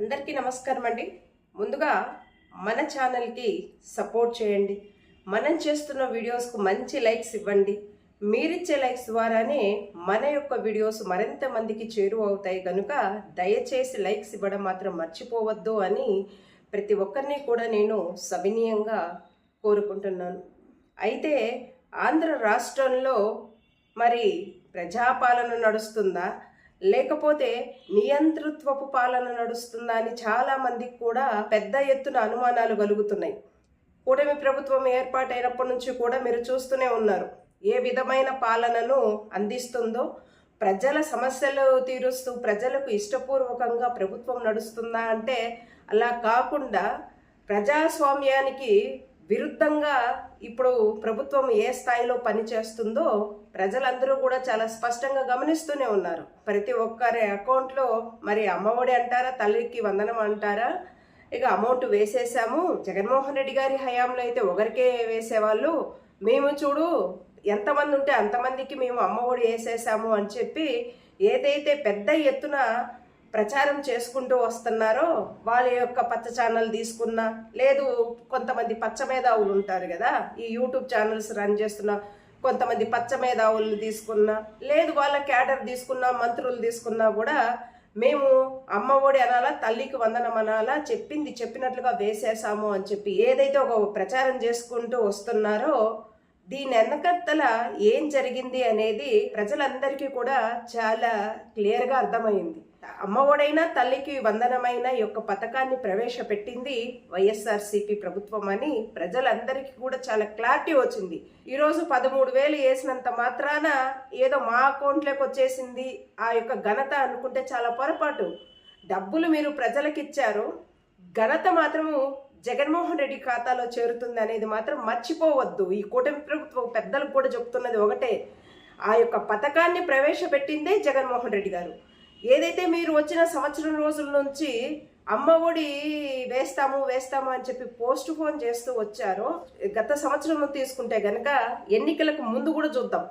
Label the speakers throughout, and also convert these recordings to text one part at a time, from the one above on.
Speaker 1: అందరికీ నమస్కారం అండి. ముందుగా మన ఛానల్కి సపోర్ట్ చేయండి. మనం చేస్తున్న వీడియోస్కు మంచి లైక్స్ ఇవ్వండి. మీరిచ్చే లైక్స్ ద్వారానే మన యొక్క వీడియోస్ మరింత మందికి చేరువ అవుతాయి. కనుక దయచేసి లైక్స్ ఇవ్వడం మాత్రం మర్చిపోవద్దు అని ప్రతి ఒక్కరిని కూడా నేను సవినీయంగా కోరుకుంటున్నాను. అయితే ఆంధ్ర రాష్ట్రంలో మరి ప్రజాపాలన నడుస్తుందా? లేకపోతే నియంతృత్వపు పాలన నడుస్తుందా అని చాలా మందికి కూడా పెద్ద ఎత్తున అనుమానాలు కలుగుతున్నాయి. కూటమి ప్రభుత్వం ఏర్పాటైనప్పటి నుంచి కూడా మీరు చూస్తూనే ఉన్నారు. ఏ విధమైన పాలనను అందిస్తుందో ప్రజల సమస్యలు తీరుస్తూ ప్రజలకు ఇష్టపూర్వకంగా ప్రభుత్వం నడుస్తుందా అంటే అలా కాకుండా ప్రజాస్వామ్యానికి విరుద్ధంగా ఇప్పుడు ప్రభుత్వం ఏ స్థాయిలో పనిచేస్తుందో ప్రజలందరూ కూడా చాలా స్పష్టంగా గమనిస్తూనే ఉన్నారు. ప్రతి ఒక్కరి అకౌంట్లో మరి అమ్మఒడి అంటారా తల్లికి వందనం అంటారా? ఇక అమౌంట్ వేసేసాము. జగన్మోహన్ రెడ్డి గారి హయాంలో అయితే ఒకరికే వేసేవాళ్ళు. మేము చూడు ఎంతమంది ఉంటే అంతమందికి మేము అమ్మఒడి వేసేసాము అని చెప్పి ఏదైతే పెద్ద ఎత్తున ప్రచారం చేసుకుంటూ వస్తున్నారో వాళ్ళ యొక్క పచ్చ ఛానల్ తీసుకున్నా లేదు కొంతమంది పచ్చ మేధావులు ఉంటారు కదా ఈ యూట్యూబ్ ఛానల్స్ రన్ చేస్తున్న కొంతమంది పచ్చ మేధావులు తీసుకున్నా లేదు వాళ్ళ క్యాడర్ తీసుకున్నా మంత్రులు తీసుకున్నా కూడా మేము అమ్మ ఒడి అనాలా తల్లికి వందనం అనాలా చెప్పింది చెప్పినట్లుగా వేసేసాము అని చెప్పి ఏదైతే ఒక ప్రచారం చేసుకుంటూ వస్తున్నారో దీని వెనకత్తల ఏం జరిగింది అనేది ప్రజలందరికీ కూడా చాలా క్లియర్గా అర్థమైంది. అమ్మఒడైనా తల్లికి వందనమైన ఈ యొక్క పథకాన్ని ప్రవేశపెట్టింది వైఎస్ఆర్సీపీ ప్రభుత్వం అని ప్రజలందరికీ కూడా చాలా క్లారిటీ వచ్చింది. ఈరోజు పదమూడు వేలు వేసినంత మాత్రాన ఏదో మా అకౌంట్లోకి వచ్చేసింది ఆ యొక్క ఘనత అనుకుంటే చాలా పొరపాటు. డబ్బులు మీరు ప్రజలకు ఇచ్చారు. ఘనత మాత్రము జగన్మోహన్ రెడ్డి ఖాతాలో చేరుతుంది అనేది మాత్రం మర్చిపోవద్దు. ఈ కూటమి ప్రభుత్వం పెద్దలకు కూడా చెప్తున్నది ఒకటే. ఆ యొక్క పథకాన్ని ప్రవేశపెట్టిందే జగన్మోహన్ రెడ్డి గారు. ఏదైతే మీరు వచ్చిన సంవత్సరం రోజుల నుంచి అమ్మ ఒడి వేస్తాము వేస్తాము అని చెప్పి పోస్ట్ పోన్ చేస్తూ వచ్చారో గత సంవత్సరం తీసుకుంటే గనక ఎన్నికలకు ముందు కూడా చూద్దాం.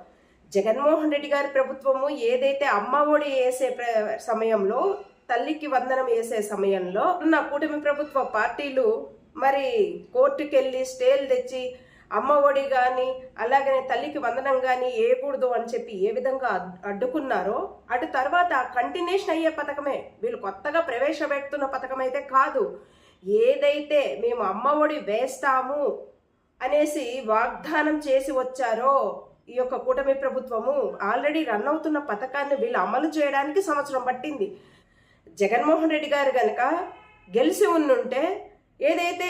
Speaker 1: జగన్మోహన్ రెడ్డి గారి ప్రభుత్వము ఏదైతే అమ్మ ఒడి వేసే ప్ర- సమయంలో తల్లికి వందనం వేసే సమయంలో ఉన్న కూటమి ప్రభుత్వ పార్టీలు మరి కోర్టుకెళ్ళి స్టేలు తెచ్చి అమ్మ ఒడి కానీ అలాగనే తల్లికి వందనం కానీ వేయకూడదు అని చెప్పి ఏ విధంగా అడ్డుకున్నారో అటు తర్వాత కంటిన్యూషన్ అయ్యే పథకమే. వీళ్ళు కొత్తగా ప్రవేశపెడుతున్న పథకం అయితే కాదు. ఏదైతే మేము అమ్మ ఒడి వేస్తాము అనేసి వాగ్దానం చేసి వచ్చారో ఈ యొక్క కూటమి ప్రభుత్వము ఆల్రెడీ రన్ అవుతున్న పథకాన్ని వీళ్ళు అమలు చేయడానికి సంవత్సరం పట్టింది. జగన్మోహన్ రెడ్డి గారు కనుక గెలిచి ఉండుంటే ఏదైతే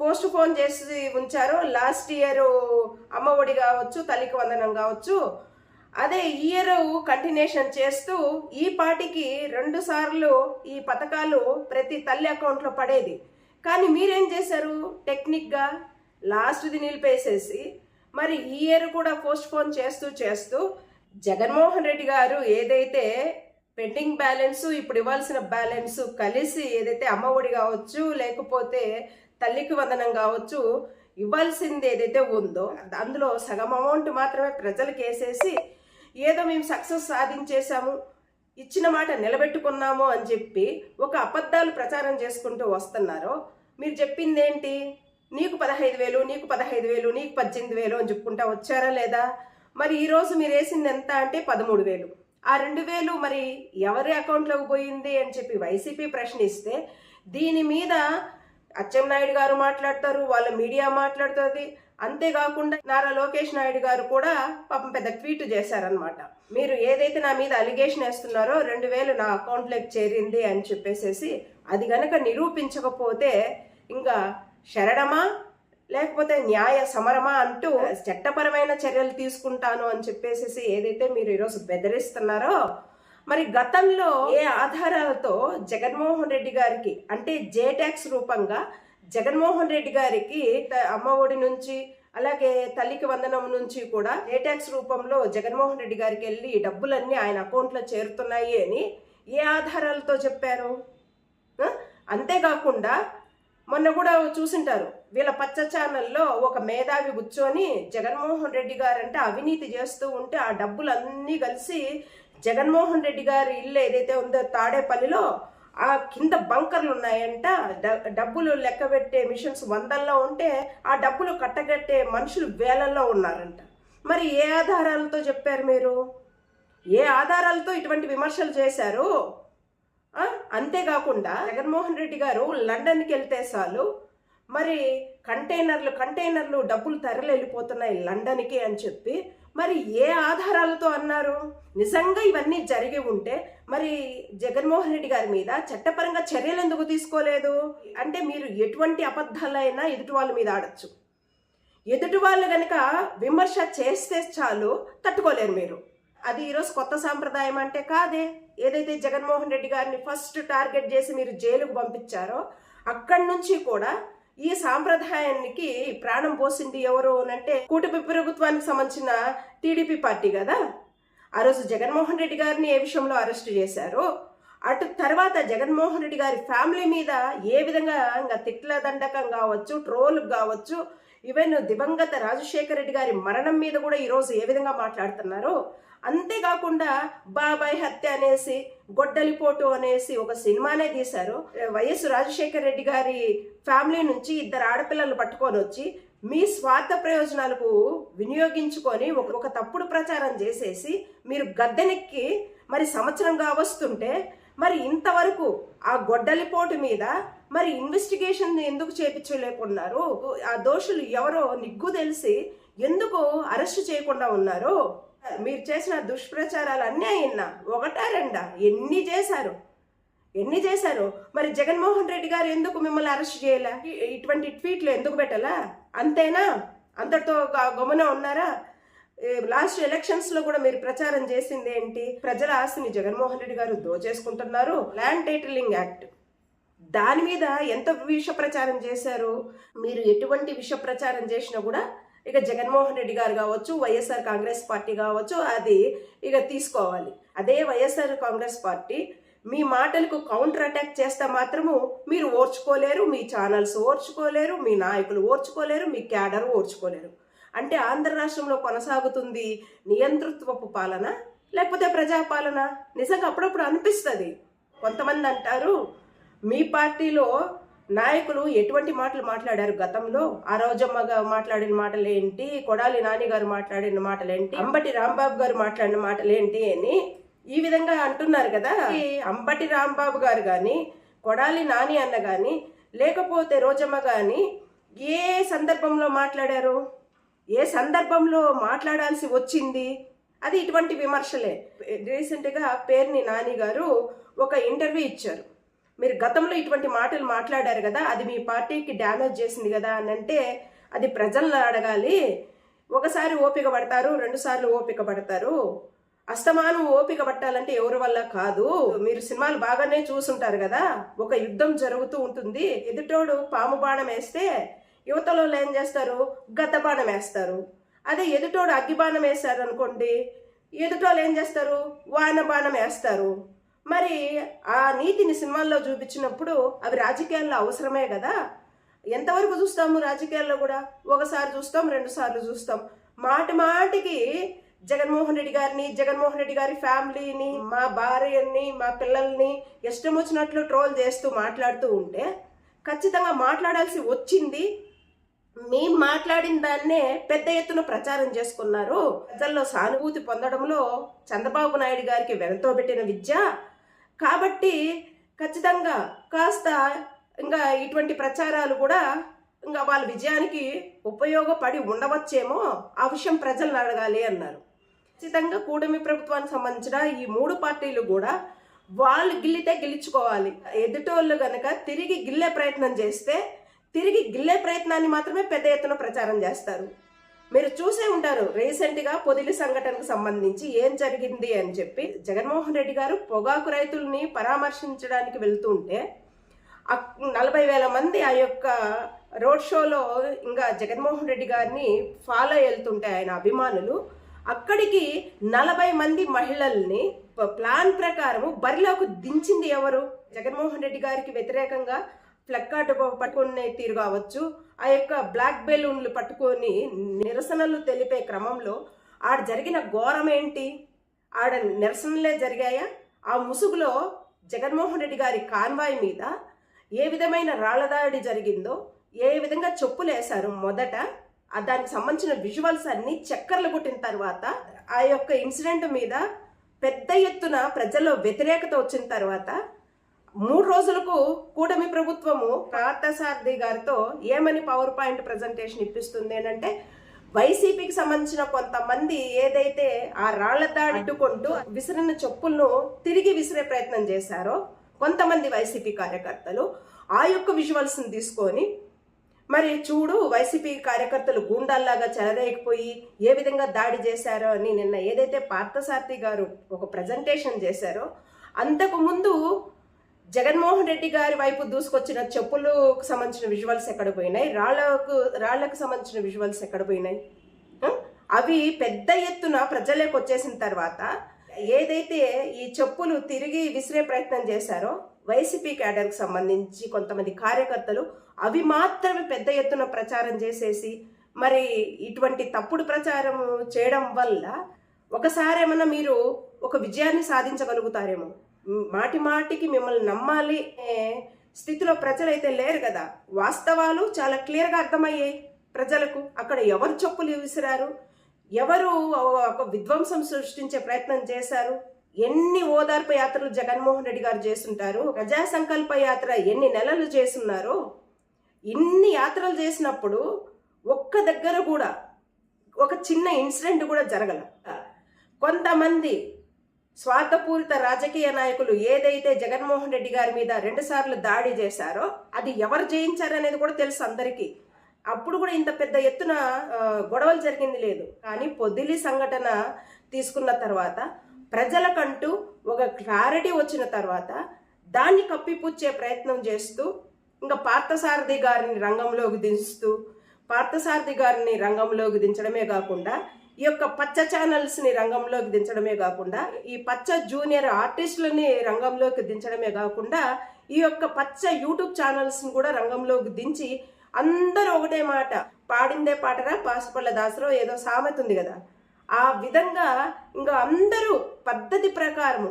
Speaker 1: పోస్ట్ పోన్ చేసి ఉంచారు. లాస్ట్ ఇయర్ అమ్మ ఒడి కావచ్చు తల్లికి వందనం కావచ్చు. అదే ఈ ఇయర్ కంటిన్యూషన్ చేస్తూ ఈ పాటికి రెండు సార్లు ఈ పథకాలు ప్రతి తల్లి అకౌంట్లో పడేది. కానీ మీరేం చేశారు? టెక్నిక్గా లాస్ట్ది నిలిపేసేసి మరి ఈ ఇయర్ కూడా పోస్ట్ పోన్ చేస్తూ చేస్తూ జగన్మోహన్ రెడ్డి గారు ఏదైతే పెండింగ్ బ్యాలెన్స్ ఇప్పుడు ఇవ్వాల్సిన బ్యాలెన్స్ కలిసి ఏదైతే అమ్మఒడి కావచ్చు లేకపోతే తల్లికి వందనం కావచ్చు ఇవ్వాల్సింది ఏదైతే ఉందో అందులో సగం అమౌంట్ మాత్రమే ప్రజలకు వేసేసి ఏదో మేము సక్సెస్ సాధించేశాము ఇచ్చిన మాట నిలబెట్టుకున్నాము అని చెప్పి ఒక అబద్ధాలు ప్రచారం చేసుకుంటూ వస్తున్నారో మీరు చెప్పింది ఏంటి నీకు పదహైదు వేలు నీకు పదహైదు వేలు నీకు పద్దెనిమిది వేలు అని చెప్పుకుంటా వచ్చారా లేదా? మరి ఈరోజు మీరు వేసింది ఎంత అంటే పదమూడు వేలు. ఆ రెండు వేలు మరి ఎవరి అకౌంట్లోకి పోయింది అని చెప్పి వైసీపీ ప్రశ్నిస్తే దీని మీద అచ్చెన్నాయుడు గారు మాట్లాడతారు వాళ్ళ మీడియా మాట్లాడుతుంది. అంతేకాకుండా నారా లోకేష్ నాయుడు గారు కూడా పాపం పెద్ద ట్వీట్ చేశారనమాట మీరు ఏదైతే నా మీద అలిగేషన్ వేస్తున్నారో రెండు వేలు నా అకౌంట్లోకి చేరింది అని చెప్పేసేసి అది గనక నిరూపించకపోతే ఇంకా శరణమా? లేకపోతే న్యాయ సమరమా అంటూ చట్టపరమైన చర్యలు తీసుకుంటాను అని చెప్పేసి ఏదైతే మీరు ఈరోజు బెదిరిస్తున్నారో మరి గతంలో ఏ ఆధారాలతో జగన్మోహన్ రెడ్డి గారికి అంటే జే ట్యాక్స్ రూపంగా జగన్మోహన్ రెడ్డి గారికి త- నుంచి అలాగే తల్లికి వందనం నుంచి కూడా జే ట్యాక్స్ రూపంలో జగన్మోహన్ రెడ్డి గారికి వెళ్ళి డబ్బులన్నీ ఆయన అకౌంట్లో చేరుతున్నాయి అని ఏ ఆధారాలతో చెప్పారు? అంతేకాకుండా మొన్న కూడా చూసింటారు వీళ్ళ పచ్చ ఛానల్లో ఒక మేధావి కూర్చొని జగన్మోహన్ రెడ్డి గారు అంటే అవినీతి చేస్తూ ఉంటే ఆ డబ్బులు అన్నీ కలిసి జగన్మోహన్ రెడ్డి గారి ఇల్లు ఏదైతే ఉందో తాడేపల్లిలో ఆ కింద బంకర్లు ఉన్నాయంట. డ- డబ్బులు లెక్క పెట్టే మిషన్స్ వందల్లో ఉంటే ఆ డబ్బులు కట్టగట్టే మనుషులు వేలల్లో ఉన్నారంట. మరి ఏ ఆధారాలతో చెప్పారు మీరు? ఏ ఆధారాలతో ఇటువంటి విమర్శలు చేశారు? అంతేకాకుండా జగన్మోహన్ రెడ్డి గారు లండన్కి వెళ్తే చాలు. మరి కంటైనర్లు కంటైనర్లు డబ్బులు తరలి వెళ్ళిపోతున్నాయి లండన్కి అని చెప్పి మరి ఏ ఆధారాలతో అన్నారు? నిజంగా ఇవన్నీ జరిగి ఉంటే మరి జగన్మోహన్ రెడ్డి గారి మీద చట్టపరంగా చర్యలు ఎందుకు తీసుకోలేదు? అంటే మీరు ఎటువంటి అబద్ధాలైనా ఎదుటి వాళ్ళ మీద ఆడచ్చు. ఎదుటి వాళ్ళు కనుక విమర్శ చేస్తే చాలు తట్టుకోలేరు మీరు. అది ఈరోజు కొత్త సాంప్రదాయం అంటే కాదే. ఏదైతే జగన్మోహన్ రెడ్డి గారిని ఫస్ట్ టార్గెట్ చేసి మీరు జైలుకు పంపించారో అక్కడి నుంచి కూడా ఈ సాంప్రదాయానికి ప్రాణం పోసింది ఎవరు అంటే కూటమి ప్రభుత్వానికి సంబంధించిన టీడీపీ పార్టీ కదా. ఆ రోజు జగన్మోహన్ రెడ్డి గారిని ఏ విషయంలో అరెస్ట్ చేశారు? అటు తర్వాత జగన్మోహన్ రెడ్డి గారి ఫ్యామిలీ మీద ఏ విధంగా ఇంకా తిట్ల దండకం కావచ్చు ట్రోల్ కావచ్చు ఈవెన్ దివంగత రాజశేఖర రెడ్డి గారి మరణం మీద కూడా ఈరోజు ఏ విధంగా మాట్లాడుతున్నారు? అంతేకాకుండా బాబాయ్ హత్య అనేసి గొడ్డలిపోటు అనేసి ఒక సినిమానే తీశారు. వైఎస్ రాజశేఖర రెడ్డి గారి ఫ్యామిలీ నుంచి ఇద్దరు ఆడపిల్లలు పట్టుకొని వచ్చి మీ స్వార్థ ప్రయోజనాలకు వినియోగించుకొని ఒక ఒక తప్పుడు ప్రచారం చేసేసి మీరు గద్దెనెక్కి మరి సంవత్సరంగా వస్తుంటే మరి ఇంతవరకు ఆ గొడ్డలిపోటు మీద మరి ఇన్వెస్టిగేషన్ ఎందుకు చేపించలేకున్నారు? ఆ దోషులు ఎవరో నిగ్గు తెలిసి ఎందుకు అరెస్ట్ చేయకుండా ఉన్నారు? మీరు చేసిన దుష్ప్రచారాలు అన్నీ అయినా ఒకటా రెండా? ఎన్ని చేశారు? ఎన్ని చేశారు? మరి జగన్మోహన్ రెడ్డి గారు ఎందుకు మిమ్మల్ని అరెస్ట్ చేయాలా? ఇటువంటి ట్వీట్లు ఎందుకు పెట్టాలా? అంతేనా? అంతటితో గ- ఉన్నారా? లాస్ట్ ఎలక్షన్స్లో కూడా మీరు ప్రచారం చేసింది ఏంటి? ప్రజల ఆస్తిని జగన్మోహన్ రెడ్డి గారు దోచేసుకుంటున్నారు. Land titling act. దాని మీద ఎంత విష ప్రచారం చేశారు? మీరు ఎటువంటి విష ప్రచారం చేసినా కూడా ఇక జగన్మోహన్ రెడ్డి గారు కావచ్చు వైఎస్ఆర్ కాంగ్రెస్ పార్టీ కావచ్చు అది ఇక తీసుకోవాలి. అదే వైఎస్ఆర్ కాంగ్రెస్ పార్టీ మీ మాటలకు కౌంటర్ అటాక్ చేస్తే మాత్రము మీరు ఓర్చుకోలేరు మీ ఛానల్స్ ఓర్చుకోలేరు మీ నాయకులు ఓర్చుకోలేరు మీ క్యాడర్ ఓర్చుకోలేరు. అంటే ఆంధ్ర రాష్ట్రంలో కొనసాగుతుంది నియంతృత్వపు పాలన లేకపోతే ప్రజాపాలన? నిజంగా అప్పుడప్పుడు అనిపిస్తుంది. కొంతమంది అంటారు మీ పార్టీలో నాయకులు ఎటువంటి మాటలు మాట్లాడారు గతంలో? ఆ రోజమ్మ మాట్లాడిన మాటలు ఏంటి కొడాలి నాని గారు మాట్లాడిన మాటలు ఏంటి అంబటి రాంబాబు గారు మాట్లాడిన మాటలు ఏంటి అని ఈ విధంగా అంటున్నారు కదా. అంబటి రాంబాబు గారు కానీ కొడాలి నాని అన్న కానీ లేకపోతే రోజమ్మ కానీ ఏ సందర్భంలో మాట్లాడారు? ఏ సందర్భంలో మాట్లాడాల్సి వచ్చింది? అది ఇటువంటి విమర్శలే. రీసెంట్గా పేర్ని నాని గారు ఒక ఇంటర్వ్యూ ఇచ్చారు. మీరు గతంలో ఇటువంటి మాటలు మాట్లాడారు కదా అది మీ పార్టీకి డ్యామేజ్ చేసింది కదా అని అంటే అది ప్రజలను అడగాలి. ఒకసారి ఓపిక పడతారు రెండుసార్లు ఓపిక పడతారు. అస్తమానం ఓపిక పట్టాలంటే ఎవరి వల్ల కాదు. మీరు సినిమాలు బాగానే చూసుంటారు కదా ఒక యుద్ధం జరుగుతూ ఉంటుంది. ఎదుటోడు పాము బాణం వేస్తే యువతలో ఏం చేస్తారు? గత బాణం వేస్తారు. అదే ఎదుటోడు అగ్గి బాణం వేస్తారు అనుకోండి ఎదుటోళ్ళు ఏం చేస్తారు? వాన బాణం వేస్తారు. మరి ఆ నీతిని సినిమాల్లో చూపించినప్పుడు అవి రాజకీయాల్లో అవసరమే కదా? ఎంతవరకు చూస్తాము రాజకీయాల్లో కూడా? ఒకసారి చూస్తాం రెండు సార్లు చూస్తాం. మాటి మాటికి జగన్మోహన్ రెడ్డి గారిని జగన్మోహన్ రెడ్డి గారి ఫ్యామిలీని మా భార్యని మా పిల్లల్ని ఇష్టం వచ్చినట్లు ట్రోల్ చేస్తూ మాట్లాడుతూ ఉంటే ఖచ్చితంగా మాట్లాడాల్సి వచ్చింది. మేము మాట్లాడిన దాన్నే పెద్ద ఎత్తున ప్రచారం చేసుకున్నారు. ప్రజల్లో సానుభూతి పొందడంలో చంద్రబాబు నాయుడు గారికి వెనతో పెట్టిన విద్య కాబట్టి ఖచ్చితంగా కాస్త ఇంకా ఇటువంటి ప్రచారాలు కూడా ఇంకా వాళ్ళ విజయానికి ఉపయోగపడి ఉండవచ్చేమో ఆ విషయం ప్రజలను అడగాలి అన్నారు. ఖచ్చితంగా కూటమి ప్రభుత్వానికి సంబంధించిన ఈ మూడు పార్టీలు కూడా వాళ్ళు గిల్లితే గెలుచుకోవాలి ఎదుటోళ్ళు గనక తిరిగి గిల్లే ప్రయత్నం చేస్తే తిరిగి గిల్లే ప్రయత్నాన్ని మాత్రమే పెద్ద ఎత్తున ప్రచారం చేస్తారు. మీరు చూసే ఉంటారు రీసెంట్గా పొదిలి సంఘటనకు సంబంధించి ఏం జరిగింది అని చెప్పి జగన్మోహన్ రెడ్డి గారు పొగాకు రైతుల్ని పరామర్శించడానికి వెళ్తుంటే అక్- నలభై వేల మంది ఆ యొక్క రోడ్ షోలో ఇంకా జగన్మోహన్ రెడ్డి గారిని ఫాలో వెళ్తుంటే ఆయన అభిమానులు. అక్కడికి నలభై మంది మహిళల్ని ప్లాన్ ప్రకారము బరిలోకి దించింది ఎవరు? జగన్మోహన్ రెడ్డి గారికి వ్యతిరేకంగా ప్లక్కార్డు పట్టుకునే తీరు కావచ్చు ఆ యొక్క బ్లాక్ బెలూన్లు పట్టుకొని నిరసనలు తెలిపే క్రమంలో ఆడ జరిగిన ఘోరం ఏంటి ఆడ నిరసనలే జరిగాయా? ఆ ముసుగులో జగన్మోహన్ రెడ్డి గారి కాన్వాయ్ మీద ఏ విధమైన రాళ్ళదాడి జరిగిందో ఏ విధంగా చెప్పులు వేశారు మొదట దానికి సంబంధించిన విజువల్స్ అన్ని చక్కర్లు కొట్టిన తర్వాత ఆ యొక్క ఇన్సిడెంట్ మీద పెద్ద ఎత్తున ప్రజల్లో వ్యతిరేకత వచ్చిన తర్వాత మూడు రోజులకు కూటమి ప్రభుత్వము పార్థసారథి గారితో ఏమని పవర్ పాయింట్ ప్రజెంటేషన్ ఇప్పిస్తుంది ఏంటంటే అంటే వైసీపీకి సంబంధించిన కొంతమంది ఏదైతే ఆ రాళ్ళ దాడి అడ్డుకుంటూ విసిరిన చెప్పులను తిరిగి విసిరే ప్రయత్నం చేశారో కొంతమంది వైసీపీ కార్యకర్తలు ఆ యొక్క విజువల్స్ని తీసుకొని మరి చూడు వైసీపీ కార్యకర్తలు గూండాల్లాగా చెలరేగిపోయి ఏ విధంగా దాడి చేశారో అని నిన్న ఏదైతే పార్థసారథి గారు ఒక ప్రజెంటేషన్ చేశారో అంతకు ముందు జగన్మోహన్ రెడ్డి గారి వైపు దూసుకొచ్చిన చెప్పులకు సంబంధించిన విజువల్స్ ఎక్కడ పోయినాయి? రాళ్ళకు రాళ్ళకు సంబంధించిన విజువల్స్ ఎక్కడ పోయినాయి? అవి పెద్ద ఎత్తున ప్రజలకు వచ్చేసిన తర్వాత ఏదైతే ఈ చెప్పులు తిరిగి విసిరే ప్రయత్నం చేశారో వైసీపీ క్యాడర్కి సంబంధించి కొంతమంది కార్యకర్తలు అవి మాత్రమే పెద్ద ఎత్తున ప్రచారం చేసేసి మరి ఇటువంటి తప్పుడు ప్రచారం చేయడం వల్ల ఒకసారి ఏమన్నా మీరు ఒక విజయాన్ని సాధించగలుగుతారేమో? మాటి మాటికి మిమ్మల్ని నమ్మాలి అనే స్థితిలో ప్రజలైతే లేరు కదా. వాస్తవాలు చాలా క్లియర్గా అర్థమయ్యాయి ప్రజలకు. అక్కడ ఎవరు చెప్పులు విసిరారు? ఎవరు ఒక విధ్వంసం సృష్టించే ప్రయత్నం చేశారు? ఎన్ని ఓదార్పు యాత్రలు జగన్మోహన్ రెడ్డి గారు చేస్తుంటారు? ప్రజా సంకల్ప యాత్ర ఎన్ని నెలలు చేస్తున్నారో? ఇన్ని యాత్రలు చేసినప్పుడు ఒక్క దగ్గర కూడా ఒక చిన్న ఇన్సిడెంట్ కూడా జరగల. కొంతమంది స్వార్థపూరిత రాజకీయ నాయకులు ఏదైతే జగన్మోహన్ రెడ్డి గారి మీద రెండుసార్లు దాడి చేశారో అది ఎవరు జయించారనేది కూడా తెలుసు అందరికీ. అప్పుడు కూడా ఇంత పెద్ద ఎత్తున గొడవలు జరిగింది లేదు. కానీ పొద్దులి సంఘటన తీసుకున్న తర్వాత ప్రజలకంటూ ఒక క్లారిటీ వచ్చిన తర్వాత దాన్ని కప్పిపుచ్చే ప్రయత్నం చేస్తూ ఇంకా పార్థసారథి గారిని రంగంలోకి దించుతూ పార్థసారథి గారిని రంగంలోకి దించడమే కాకుండా ఈ యొక్క పచ్చ ఛానల్స్ని రంగంలోకి దించడమే కాకుండా ఈ పచ్చ జూనియర్ ఆర్టిస్టులని రంగంలోకి దించడమే కాకుండా ఈ యొక్క పచ్చ యూట్యూబ్ ఛానల్స్ని కూడా రంగంలోకి దించి అందరూ ఒకటే మాట పాడిందే పాటరా పాసుపల్ల దాసరో ఏదో సామెత ఉంది కదా. ఆ విధంగా ఇంకా అందరూ పద్ధతి ప్రకారము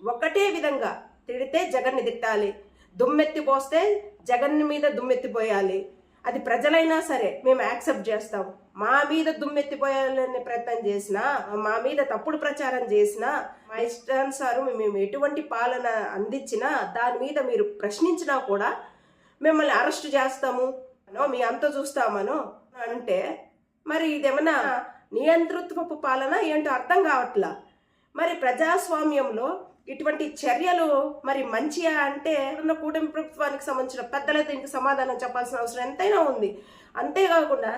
Speaker 1: ఒకటే విధంగా తిడితే జగన్ని తిట్టాలి దుమ్మెత్తి పోస్తే జగన్ మీద దుమ్మెత్తిపోయాలి అది ప్రజలైనా సరే మేము యాక్సెప్ట్ చేస్తాం మా మీద దుమ్మెత్తిపోయాలని ప్రయత్నం చేసినా మా మీద తప్పుడు ప్రచారం చేసినా మా ఇష్టానుసారం మేము ఎటువంటి పాలన అందించినా దాని మీద మీరు ప్రశ్నించినా కూడా మిమ్మల్ని అరెస్ట్ చేస్తాము. అనో మీ అంత చూస్తామనో అంటే మరి ఇదేమన్నా నియంతృత్వపు పాలన ఏంటో అర్థం కావట్లా? మరి ప్రజాస్వామ్యంలో ఇటువంటి చర్యలు మరి మంచియా అంటే ఉన్న కూటమి ప్రభుత్వానికి సంబంధించిన పెద్దల దీనికి సమాధానం చెప్పాల్సిన అవసరం ఎంతైనా ఉంది. అంతేకాకుండా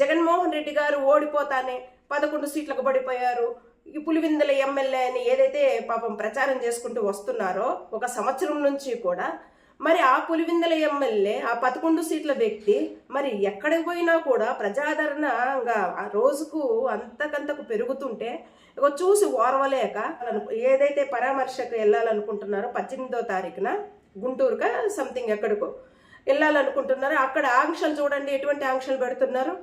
Speaker 1: జగన్మోహన్ రెడ్డి గారు ఓడిపోతానే పదకొండు సీట్లకు పడిపోయారు. ఈ పులివిందల ఎమ్మెల్యే అని ఏదైతే పాపం ప్రచారం చేసుకుంటూ వస్తున్నారో ఒక సంవత్సరం నుంచి కూడా మరి ఆ పులివిందల ఎమ్మెల్యే ఆ పదకొండు సీట్ల వ్యక్తి మరి ఎక్కడికి పోయినా కూడా ప్రజాదరణగా ఆ రోజుకు అంతకంతకు పెరుగుతుంటే ఇక చూసి ఓర్వలేక ఏదైతే పరామర్శకు వెళ్ళాలనుకుంటున్నారో పద్దెనిమిదో తారీఖున గుంటూరుగా సంథింగ్ ఎక్కడికో వెళ్ళాలనుకుంటున్నారో అక్కడ ఆంక్షలు చూడండి ఎటువంటి ఆంక్షలు పెడుతున్నారు?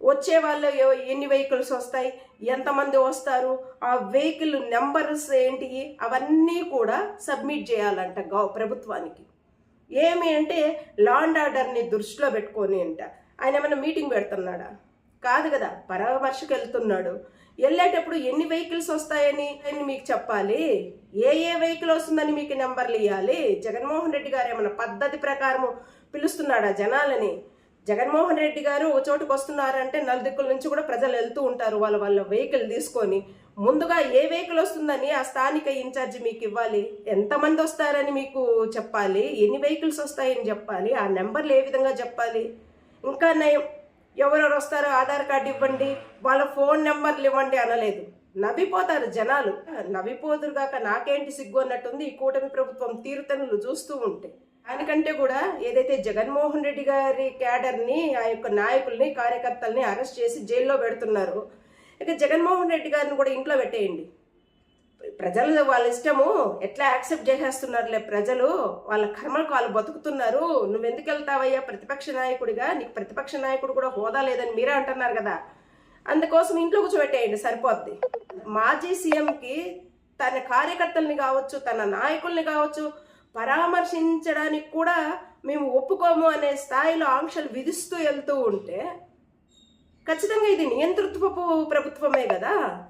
Speaker 1: వచ్చే వాళ్ళు ఎన్ని వెహికల్స్ వస్తాయి? ఎంతమంది వస్తారు? ఆ వెహికల్ నెంబర్స్ ఏంటి? అవన్నీ కూడా సబ్మిట్ చేయాలంట గవ ప్రభుత్వానికి. ఏమి అంటే లా అండ్ ఆర్డర్ని దృష్టిలో పెట్టుకొని అంట. ఆయన ఏమైనా మీటింగ్ పెడుతున్నాడా? కాదు కదా పరామర్శకు వెళ్తున్నాడు వెళ్ళేటప్పుడు ఎన్ని వెహికల్స్ వస్తాయని అని మీకు చెప్పాలి? ఏ ఏ వెహికల్ వస్తుందని మీకు నెంబర్లు ఇవ్వాలి జగన్మోహన్ రెడ్డి గారు ఏమైనా పద్ధతి ప్రకారం పిలుస్తున్నాడా జనాలని? జగన్మోహన్ రెడ్డి గారు ఒక చోటుకు వస్తున్నారంటే నలుదిక్కుల నుంచి కూడా ప్రజలు వెళ్తూ ఉంటారు వాళ్ళ వాళ్ళ వెహికల్ తీసుకొని. ముందుగా ఏ వెహికల్ వస్తుందని ఆ స్థానిక ఇన్ఛార్జి మీకు ఇవ్వాలి? ఎంతమంది వస్తారని మీకు చెప్పాలి? ఎన్ని వెహికల్స్ వస్తాయని చెప్పాలి? ఆ నెంబర్లు ఏ విధంగా చెప్పాలి? ఇంకా నయం ఎవరెవరు వస్తారో ఆధార్ కార్డు ఇవ్వండి వాళ్ళ ఫోన్ నెంబర్లు ఇవ్వండి అనలేదు. నవ్విపోతారు జనాలు. నవ్విపోదురు కాక నాకేంటి సిగ్గు అన్నట్టుంది ఈ కూటమి ప్రభుత్వం తీరుతనులు చూస్తూ ఉంటే. దానికంటే కూడా ఏదైతే జగన్మోహన్ రెడ్డి గారి క్యాడర్ని ఆ యొక్క నాయకుల్ని కార్యకర్తల్ని అరెస్ట్ చేసి జైల్లో పెడుతున్నారు ఇక జగన్మోహన్ రెడ్డి గారిని కూడా ఇంట్లో పెట్టేయండి. ప్రజలు వాళ్ళ ఇష్టము ఎట్లా యాక్సెప్ట్ చేసేస్తున్నారులే ప్రజలు వాళ్ళ కర్మలకు వాళ్ళు బతుకుతున్నారు నువ్వెందుకు వెళ్తావయ్యా ప్రతిపక్ష నాయకుడిగా? నీకు ప్రతిపక్ష నాయకుడు కూడా హోదా లేదని మీరే అంటున్నారు కదా. అందుకోసం ఇంట్లో కూర్చోబెట్టేయండి సరిపోద్ది. మాజీ సీఎంకి తన కార్యకర్తల్ని కావచ్చు తన నాయకుల్ని కావచ్చు పరామర్శించడానికి కూడా మేము ఒప్పుకోము అనే స్థాయిలో ఆంక్షలు విధిస్తూ వెళ్తూ ఉంటే ఖచ్చితంగా ఇది నియంతృత్వపు ప్రభుత్వమే కదా?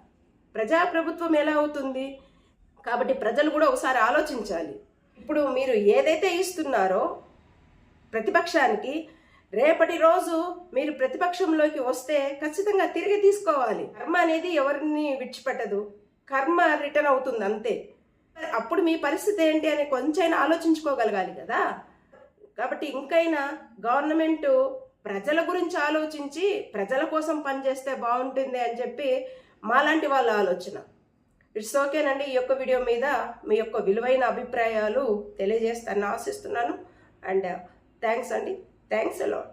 Speaker 1: ప్రజాప్రభుత్వం ఎలా అవుతుంది? కాబట్టి ప్రజలు కూడా ఒకసారి ఆలోచించాలి. ఇప్పుడు మీరు ఏదైతే ఇస్తున్నారో ప్రతిపక్షానికి రేపటి రోజు మీరు ప్రతిపక్షంలోకి వస్తే ఖచ్చితంగా తిరిగి తీసుకోవాలి. కర్మ అనేది ఎవరిని విడిచిపెట్టదు. కర్మ రిటర్న్ అవుతుంది అంతే. అప్పుడు మీ పరిస్థితి ఏంటి అని కొంచెం ఆలోచించుకోగలగాలి కదా? కాబట్టి ఇంకైనా గవర్నమెంట్ ప్రజల గురించి ఆలోచించి ప్రజల కోసం పనిచేస్తే బాగుంటుంది అని చెప్పి మాలాంటి వాళ్ళ ఆలోచన. ఇట్స్ ఓకేనండి ఈ యొక్క వీడియో మీద మీ యొక్క విలువైన అభిప్రాయాలు తెలియజేస్తానని ఆశిస్తున్నాను. అండ్ థ్యాంక్స్ అండి. Thanks a lot